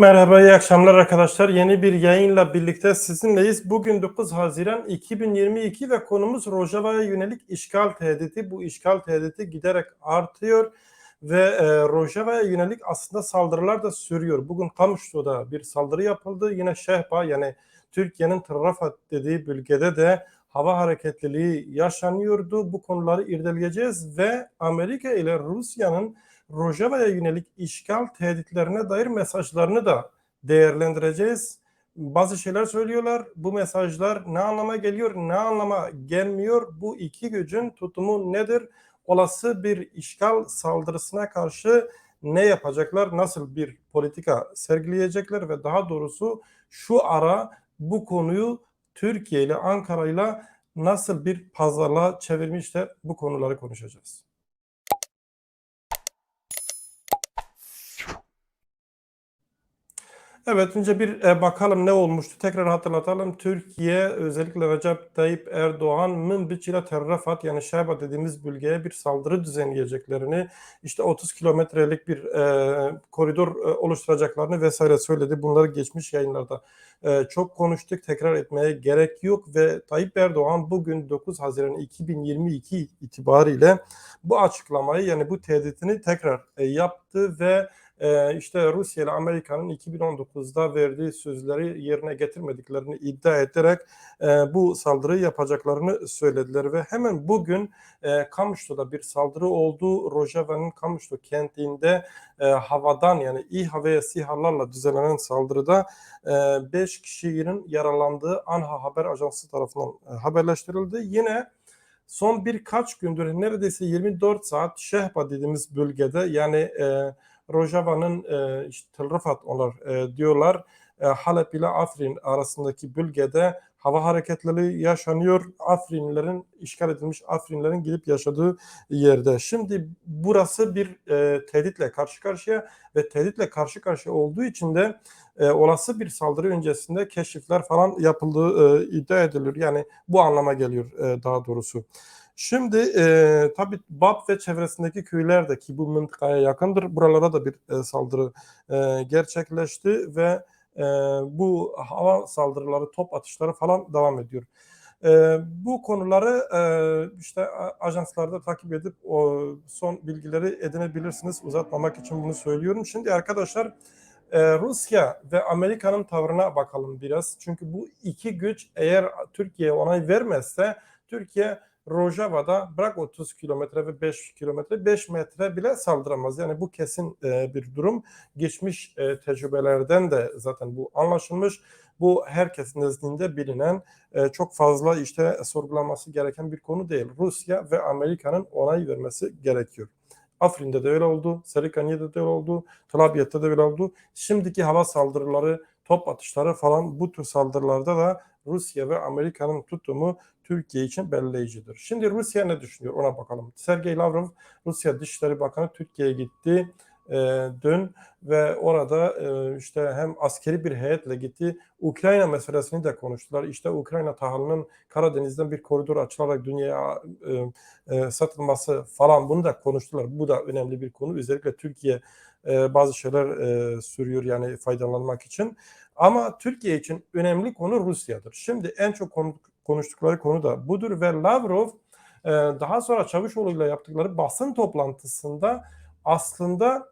Merhaba, iyi akşamlar arkadaşlar. Yeni bir yayınla birlikte sizinleyiz. Bugün 9 Haziran 2022 ve konumuz Rojava'ya yönelik işgal tehdidi. Bu işgal tehdidi giderek artıyor ve e, Rojava'ya yönelik aslında saldırılar da sürüyor. Bugün Kamışlı'da bir saldırı yapıldı. Yine Şehba yani Türkiye'nin Trafat dediği bölgede de hava hareketliliği yaşanıyordu. Bu konuları irdeleyeceğiz ve Amerika ile Rusya'nın Rojava'ya yönelik işgal tehditlerine dair mesajlarını da değerlendireceğiz. Bazı şeyler söylüyorlar. Bu mesajlar ne anlama geliyor, ne anlama gelmiyor? Bu iki gücün tutumu nedir? Olası bir işgal saldırısına karşı ne yapacaklar? Nasıl bir politika sergileyecekler ve daha doğrusu şu ara bu konuyu Türkiye ile Ankara ile nasıl bir pazarlığa çevirmişler? Bu konuları konuşacağız. Evet önce bir e, bakalım ne olmuştu. Tekrar hatırlatalım. Türkiye özellikle Recep Tayyip Erdoğan Münbiç ile Terrafat yani Şerba dediğimiz bölgeye bir saldırı düzenleyeceklerini işte 30 kilometrelik bir e, koridor e, oluşturacaklarını vesaire söyledi. Bunları geçmiş yayınlarda e, çok konuştuk. Tekrar etmeye gerek yok ve Tayyip Erdoğan bugün 9 Haziran 2022 itibariyle bu açıklamayı yani bu tehditini tekrar e, yaptı ve e, işte Rusya ile Amerika'nın 2019'da verdiği sözleri yerine getirmediklerini iddia ederek e, bu saldırıyı yapacaklarını söylediler ve hemen bugün e, Kamışlı'da bir saldırı oldu. Rojava'nın Kamışlı kentinde e, havadan yani İHA ve SİHA'larla düzenlenen saldırıda 5 e, kişinin yaralandığı ANHA Haber Ajansı tarafından haberleştirildi. Yine son birkaç gündür neredeyse 24 saat Şehba dediğimiz bölgede yani e, Rojava'nın e, işte Rıfat onlar e, diyorlar. E, Halep ile Afrin arasındaki bölgede hava hareketleri yaşanıyor. Afrinlerin işgal edilmiş Afrinlerin gidip yaşadığı yerde. Şimdi burası bir e, tehditle karşı karşıya ve tehditle karşı karşıya olduğu için de e, olası bir saldırı öncesinde keşifler falan yapıldığı e, iddia edilir. Yani bu anlama geliyor e, daha doğrusu. Şimdi e, tabii Bab ve çevresindeki köyler de ki bu mıntıkaya yakındır. Buralara da bir e, saldırı e, gerçekleşti ve e, bu hava saldırıları, top atışları falan devam ediyor. E, bu konuları e, işte ajanslarda takip edip o son bilgileri edinebilirsiniz. Uzatmamak için bunu söylüyorum. Şimdi arkadaşlar e, Rusya ve Amerika'nın tavrına bakalım biraz. Çünkü bu iki güç eğer Türkiye onay vermezse Türkiye Rojava'da bırak 30 kilometre ve 5 kilometre 5 metre bile saldıramaz. Yani bu kesin e, bir durum. Geçmiş e, tecrübelerden de zaten bu anlaşılmış. Bu herkesin nezdinde bilinen e, çok fazla işte sorgulanması gereken bir konu değil. Rusya ve Amerika'nın onay vermesi gerekiyor. Afrin'de de öyle oldu, Sarıkanya'da da öyle oldu, Tlabiyat'ta da öyle oldu. Şimdiki hava saldırıları, top atışları falan bu tür saldırılarda da Rusya ve Amerika'nın tutumu Türkiye için belleyicidir. Şimdi Rusya ne düşünüyor ona bakalım. Sergey Lavrov Rusya Dışişleri Bakanı Türkiye'ye gitti e, dün ve orada e, işte hem askeri bir heyetle gitti. Ukrayna meselesini de konuştular. İşte Ukrayna tahılının Karadeniz'den bir koridor açılarak dünyaya e, e, satılması falan bunu da konuştular. Bu da önemli bir konu. Özellikle Türkiye e, bazı şeyler e, sürüyor yani faydalanmak için. Ama Türkiye için önemli konu Rusya'dır. Şimdi en çok konu, konuştukları konu da budur ve Lavrov e, daha sonra Çavuşoğlu ile yaptıkları basın toplantısında aslında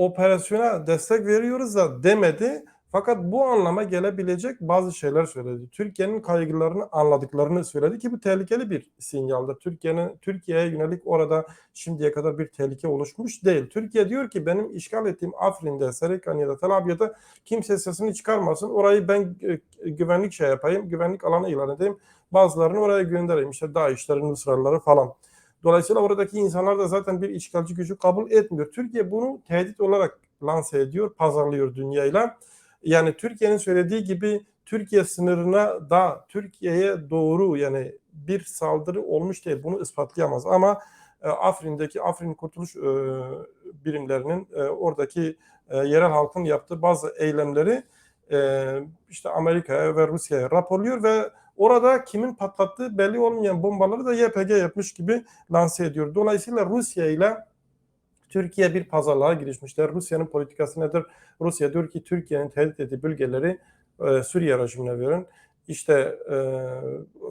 operasyona destek veriyoruz da demedi. Fakat bu anlama gelebilecek bazı şeyler söyledi. Türkiye'nin kaygılarını anladıklarını söyledi ki bu tehlikeli bir sinyalda. Türkiye'nin Türkiye'ye yönelik orada şimdiye kadar bir tehlike oluşmuş değil. Türkiye diyor ki benim işgal ettiğim Afrin'de, Sarıkanya'da, Tel Abyad'da kimse sesini çıkarmasın. Orayı ben e, güvenlik şey yapayım, güvenlik alanı ilan edeyim. Bazılarını oraya göndereyim. İşte DAEŞ'lerin, Nusralıları falan. Dolayısıyla oradaki insanlar da zaten bir işgalci gücü kabul etmiyor. Türkiye bunu tehdit olarak lanse ediyor, pazarlıyor dünyayla. Yani Türkiye'nin söylediği gibi Türkiye sınırına da Türkiye'ye doğru yani bir saldırı olmuş değil. Bunu ispatlayamaz ama e, Afrin'deki Afrin Kurtuluş e, birimlerinin e, oradaki e, yerel halkın yaptığı bazı eylemleri e, işte Amerika'ya ve Rusya'ya raporluyor ve orada kimin patlattığı belli olmayan bombaları da YPG yapmış gibi lanse ediyor. Dolayısıyla Rusya ile Türkiye bir pazarlığa girişmişler. Rusya'nın politikası nedir? Rusya diyor ki Türkiye'nin tehdit ettiği bölgeleri e, Suriye rejimine verin. İşte e,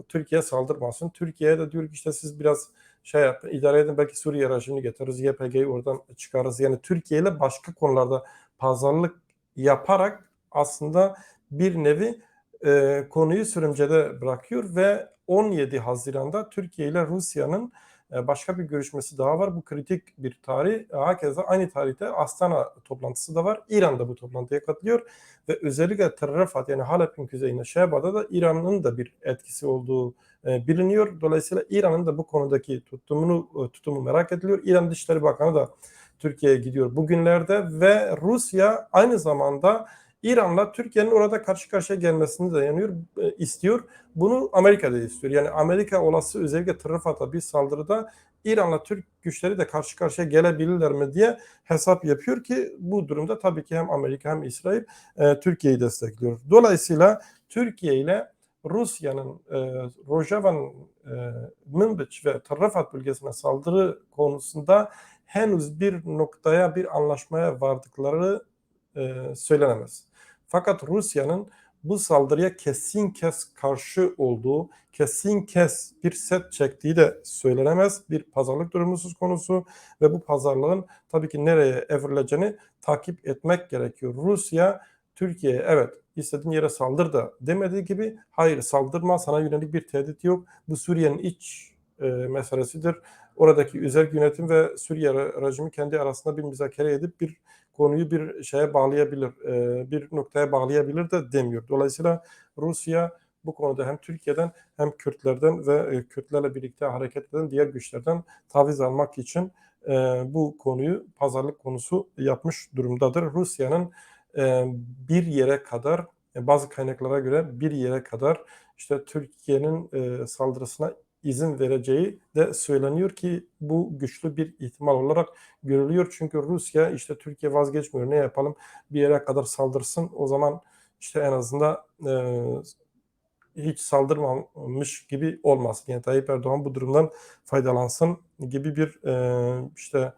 Türkiye saldırmasın. Türkiye de diyor ki işte siz biraz şey yapın, idare edin belki Suriye rejimini getiririz, YPG'yi oradan çıkarırız. Yani Türkiye ile başka konularda pazarlık yaparak aslında bir nevi e, konuyu sürümcede bırakıyor ve 17 Haziran'da Türkiye ile Rusya'nın e, başka bir görüşmesi daha var. Bu kritik bir tarih. Hakeza aynı tarihte Astana toplantısı da var. İran da bu toplantıya katılıyor ve özellikle Tel Rifat yani Halep'in kuzeyinde Şehba'da da İran'ın da bir etkisi olduğu e, biliniyor. Dolayısıyla İran'ın da bu konudaki tutumunu e, tutumu merak ediliyor. İran Dışişleri Bakanı da Türkiye'ye gidiyor bugünlerde ve Rusya aynı zamanda İran'la Türkiye'nin orada karşı karşıya gelmesini de yanıyor, e, istiyor. Bunu Amerika da istiyor. Yani Amerika olası özellikle Tırıfat'a bir saldırıda İran'la Türk güçleri de karşı karşıya gelebilirler mi diye hesap yapıyor ki bu durumda tabii ki hem Amerika hem İsrail e, Türkiye'yi destekliyor. Dolayısıyla Türkiye ile Rusya'nın e, Rojava'nın e, Münbiç ve Tarrafat bölgesine saldırı konusunda henüz bir noktaya bir anlaşmaya vardıkları e, söylenemez. Fakat Rusya'nın bu saldırıya kesin kes karşı olduğu, kesin kes bir set çektiği de söylenemez. Bir pazarlık durumu söz konusu ve bu pazarlığın tabii ki nereye evrileceğini takip etmek gerekiyor. Rusya Türkiye'ye evet istediğin yere saldır da demediği gibi hayır saldırma sana yönelik bir tehdit yok. Bu Suriye'nin iç e, meselesidir. Oradaki özel yönetim ve Suriye rejimi kendi arasında bir müzakere edip bir konuyu bir şeye bağlayabilir, e, bir noktaya bağlayabilir de demiyor. Dolayısıyla Rusya bu konuda hem Türkiye'den hem Kürtlerden ve e, Kürtlerle birlikte hareket eden diğer güçlerden taviz almak için e, bu konuyu pazarlık konusu yapmış durumdadır. Rusya'nın bir yere kadar bazı kaynaklara göre bir yere kadar işte Türkiye'nin saldırısına izin vereceği de söyleniyor ki bu güçlü bir ihtimal olarak görülüyor. Çünkü Rusya işte Türkiye vazgeçmiyor ne yapalım bir yere kadar saldırsın o zaman işte en azından e, hiç saldırmamış gibi olmasın. Yani Tayyip Erdoğan bu durumdan faydalansın gibi bir e, işte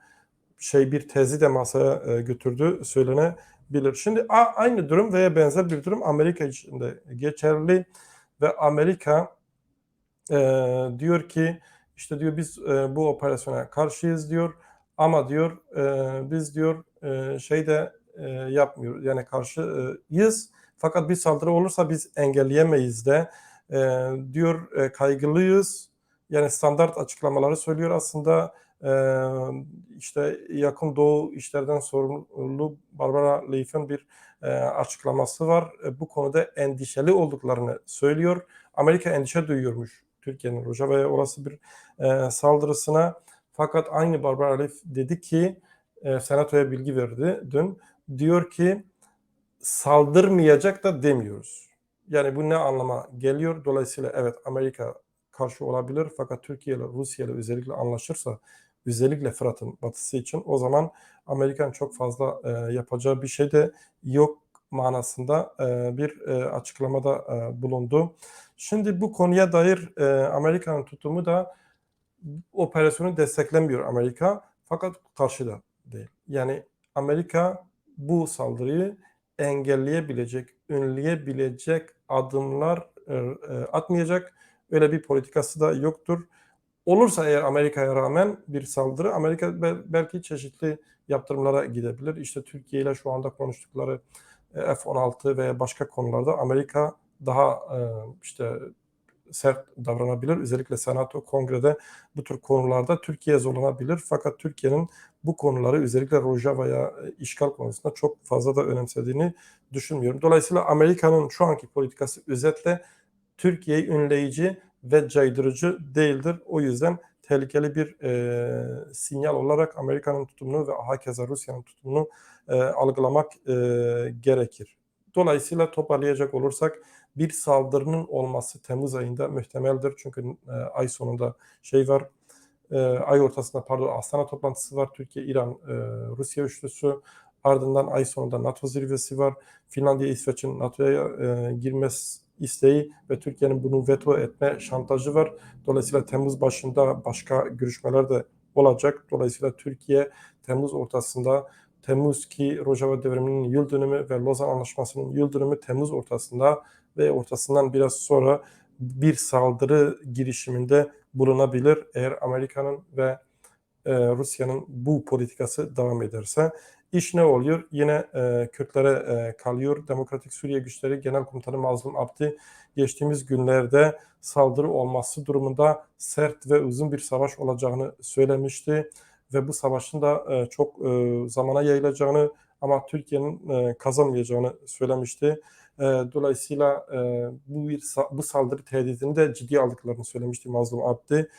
şey bir tezi de masaya e, götürdü söylenebilir. Şimdi a, aynı durum veya benzer bir durum Amerika için de geçerli ve Amerika e, diyor ki işte diyor biz e, bu operasyona karşıyız diyor. Ama diyor e, biz diyor e, şey de e, yapmıyor yani karşıyız. Fakat bir saldırı olursa biz engelleyemeyiz de e, diyor e, kaygılıyız. Yani standart açıklamaları söylüyor aslında. E, işte yakın doğu işlerden sorumlu Barbara Leif'in bir e, açıklaması var. E, bu konuda endişeli olduklarını söylüyor. Amerika endişe duyuyormuş Türkiye'nin Rojava'ya olası bir e, saldırısına. Fakat aynı Barbara Leif dedi ki e, senatoya bilgi verdi dün. Diyor ki saldırmayacak da demiyoruz. Yani bu ne anlama geliyor? Dolayısıyla evet Amerika karşı olabilir fakat Türkiye ile Rusya ile özellikle anlaşırsa özellikle Fırat'ın batısı için o zaman Amerikan çok fazla e, yapacağı bir şey de yok manasında e, bir e, açıklamada e, bulundu. Şimdi bu konuya dair Amerika'nın tutumu da operasyonu desteklemiyor Amerika fakat karşıda değil. Yani Amerika bu saldırıyı engelleyebilecek, önleyebilecek adımlar atmayacak. Öyle bir politikası da yoktur. Olursa eğer Amerika'ya rağmen bir saldırı, Amerika belki çeşitli yaptırımlara gidebilir. İşte Türkiye ile şu anda konuştukları F-16 veya başka konularda Amerika daha e, işte sert davranabilir. Özellikle Senato, Kongre'de bu tür konularda Türkiye zorlanabilir. Fakat Türkiye'nin bu konuları özellikle Rojava'ya e, işgal konusunda çok fazla da önemsediğini düşünmüyorum. Dolayısıyla Amerika'nın şu anki politikası özetle Türkiye'yi önleyici ve caydırıcı değildir. O yüzden tehlikeli bir e, sinyal olarak Amerika'nın tutumunu ve hakeza Rusya'nın tutumunu e, algılamak e, gerekir. Dolayısıyla toparlayacak olursak bir saldırının olması Temmuz ayında muhtemeldir. Çünkü e, ay sonunda şey var, e, ay ortasında pardon Astana toplantısı var. Türkiye, İran, e, Rusya üçlüsü. Ardından ay sonunda NATO zirvesi var. Finlandiya, İsveç'in NATO'ya e, girmesi isteği ve Türkiye'nin bunu veto etme şantajı var. Dolayısıyla Temmuz başında başka görüşmeler de olacak. Dolayısıyla Türkiye Temmuz ortasında Temmuz ki Rojava devriminin yıl dönümü ve Lozan Anlaşması'nın yıl dönümü Temmuz ortasında ve ortasından biraz sonra bir saldırı girişiminde bulunabilir eğer Amerika'nın ve e, Rusya'nın bu politikası devam ederse. İş ne oluyor? Yine e, Kürtlere e, kalıyor. Demokratik Suriye Güçleri Genel Komutanı Mazlum Abdi geçtiğimiz günlerde saldırı olması durumunda sert ve uzun bir savaş olacağını söylemişti ve bu savaşın da e, çok e, zamana yayılacağını ama Türkiye'nin e, kazanmayacağını söylemişti. E, dolayısıyla e, bu bir bu saldırı tehdidini de ciddiye aldıklarını söylemişti Mazlum Abdi.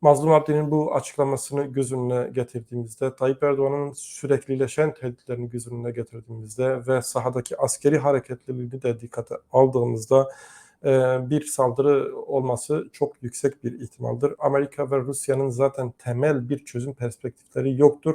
Mazlum Abdi'nin bu açıklamasını göz önüne getirdiğimizde, Tayyip Erdoğan'ın süreklileşen tehditlerini göz önüne getirdiğimizde ve sahadaki askeri hareketliliğini de dikkate aldığımızda bir saldırı olması çok yüksek bir ihtimaldir. Amerika ve Rusya'nın zaten temel bir çözüm perspektifleri yoktur.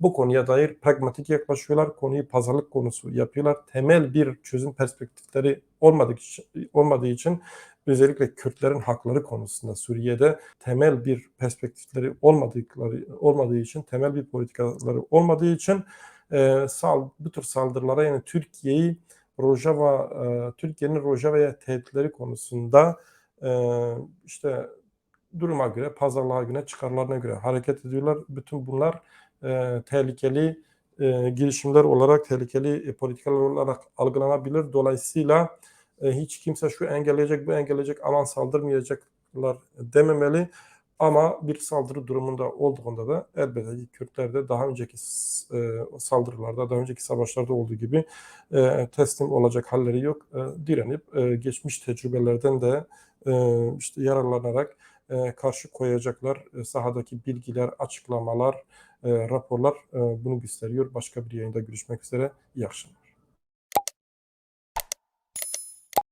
Bu konuya dair pragmatik yaklaşıyorlar. Konuyu pazarlık konusu yapıyorlar. Temel bir çözüm perspektifleri olmadığı için, olmadığı için özellikle Kürtlerin hakları konusunda Suriye'de temel bir perspektifleri olmadıkları olmadığı için temel bir politikaları olmadığı için e, sal, bu tür saldırılara yani Türkiye'yi Rojava e, Türkiye'nin Rojava'ya tehditleri konusunda e, işte duruma göre, pazarlığa göre, çıkarlarına göre hareket ediyorlar. Bütün bunlar e, tehlikeli e, girişimler olarak, tehlikeli e, politikalar olarak algılanabilir. Dolayısıyla hiç kimse şu engelleyecek, bu engelleyecek, aman saldırmayacaklar dememeli. Ama bir saldırı durumunda olduğunda da elbette ki Kürtler de daha önceki e, saldırılarda, daha önceki savaşlarda olduğu gibi e, teslim olacak halleri yok. E, direnip e, geçmiş tecrübelerden de e, işte yararlanarak e, karşı koyacaklar. E, sahadaki bilgiler, açıklamalar, e, raporlar e, bunu gösteriyor. Başka bir yayında görüşmek üzere. İyi akşamlar.